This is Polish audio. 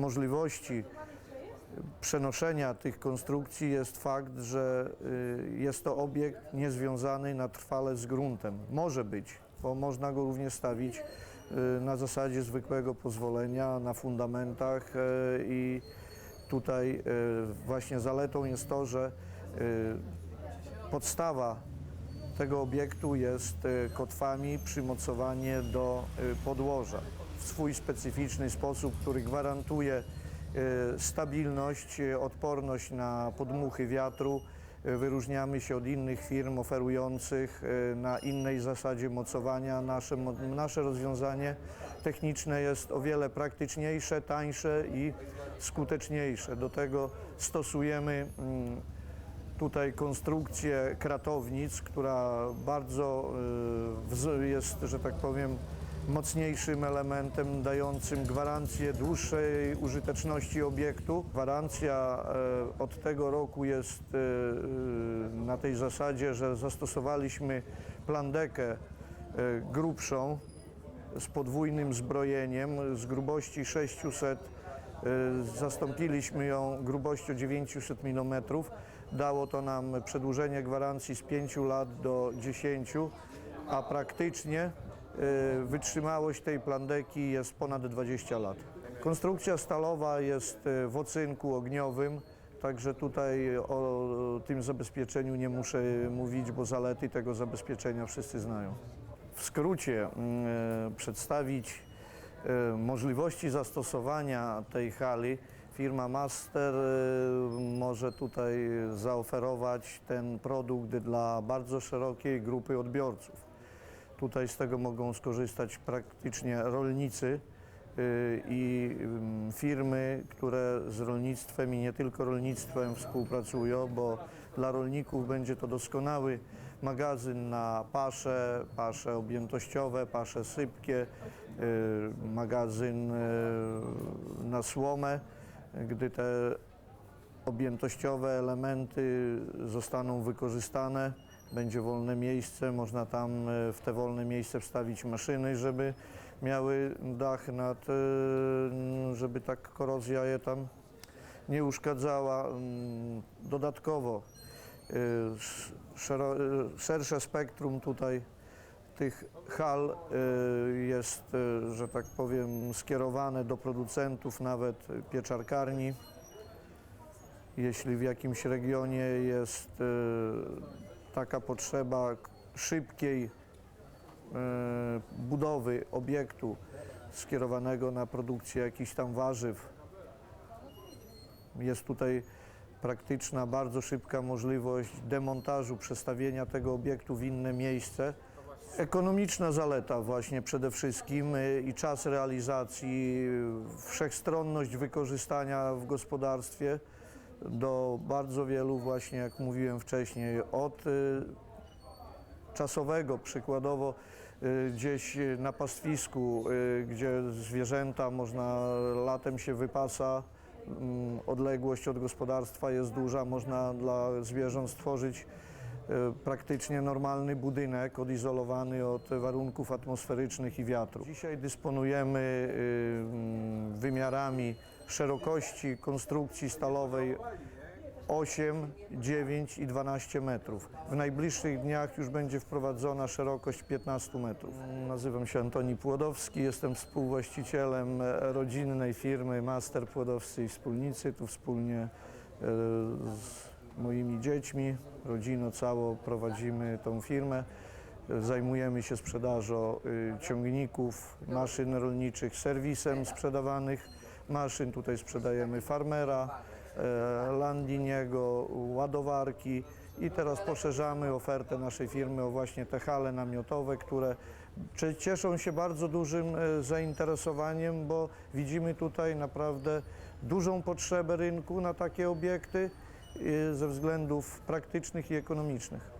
możliwości przenoszenia tych konstrukcji jest fakt, że y, jest to obiekt niezwiązany na trwale z gruntem. Może być, bo można go również stawić y, na zasadzie zwykłego pozwolenia na fundamentach y, i tutaj właśnie zaletą jest to, że podstawa tego obiektu jest kotwami przymocowanie do podłoża w swój specyficzny sposób, który gwarantuje y, stabilność, y, odporność na podmuchy wiatru. Y, Wyróżniamy się od innych firm oferujących na innej zasadzie mocowania. Nasze, nasze rozwiązanie techniczne jest o wiele praktyczniejsze, tańsze i skuteczniejsze. Do tego stosujemy mm, tutaj konstrukcję kratownic, która bardzo jest, że tak powiem, mocniejszym elementem dającym gwarancję dłuższej użyteczności obiektu. Gwarancja y, od tego roku jest y, y, na tej zasadzie, że zastosowaliśmy plandekę grubszą z podwójnym zbrojeniem z grubości 600 y, zastąpiliśmy ją grubością 900 mm. Dało to nam przedłużenie gwarancji z 5 lat do 10, a praktycznie wytrzymałość tej plandeki jest ponad 20 lat. Konstrukcja stalowa jest y, w ocynku ogniowym, także tutaj o tym zabezpieczeniu nie muszę mówić, bo zalety tego zabezpieczenia wszyscy znają. W skrócie mm, przedstawić e, możliwości zastosowania tej hali, firma Master e, może tutaj zaoferować ten produkt dla bardzo szerokiej grupy odbiorców. Tutaj z tego mogą skorzystać praktycznie rolnicy y, i ym, firmy, które z rolnictwem i nie tylko rolnictwem współpracują, bo dla rolników będzie to doskonały magazyn na pasze, pasze objętościowe, pasze sypkie, y, magazyn y, na słomę, gdy te objętościowe elementy zostaną wykorzystane, będzie wolne miejsce, można tam e, w te wolne miejsce wstawić maszyny, żeby miały dach nad, e, żeby tak korozja je tam nie uszkadzała. Mm, Dodatkowo e, szersze spektrum tutaj tych hal jest, że tak powiem, skierowane do producentów, nawet pieczarkarni. Jeśli w jakimś regionie jest taka potrzeba szybkiej e, budowy obiektu skierowanego na produkcję jakichś tam warzyw, jest tutaj praktyczna, bardzo szybka możliwość demontażu, przestawienia tego obiektu w inne miejsce. Ekonomiczna zaleta właśnie przede wszystkim y, i czas realizacji, y, wszechstronność wykorzystania w gospodarstwie do bardzo wielu właśnie, jak mówiłem wcześniej, od y, czasowego, przykładowo y, gdzieś na pastwisku, y, gdzie zwierzęta można latem się wypasa, mm, odległość od gospodarstwa jest duża, można dla zwierząt stworzyć praktycznie normalny budynek odizolowany od warunków atmosferycznych i wiatru. Dzisiaj dysponujemy mm, wymiarami szerokości konstrukcji stalowej 8, 9 i 12 metrów. W najbliższych dniach już będzie wprowadzona szerokość 15 metrów. Nazywam się Antoni Płodowski, jestem współwłaścicielem rodzinnej firmy Master Płodowscy i Wspólnicy. Tu wspólnie e, z moimi dziećmi, rodziną całą prowadzimy tą firmę. Zajmujemy się sprzedażą y, ciągników, maszyn rolniczych, serwisem sprzedawanych maszyn. Tutaj sprzedajemy farmera, e, Landiniego, ładowarki i teraz poszerzamy ofertę naszej firmy o właśnie te hale namiotowe, które cie- cieszą się bardzo dużym e, zainteresowaniem, bo widzimy tutaj naprawdę dużą potrzebę rynku na takie obiekty e, ze względów praktycznych i ekonomicznych.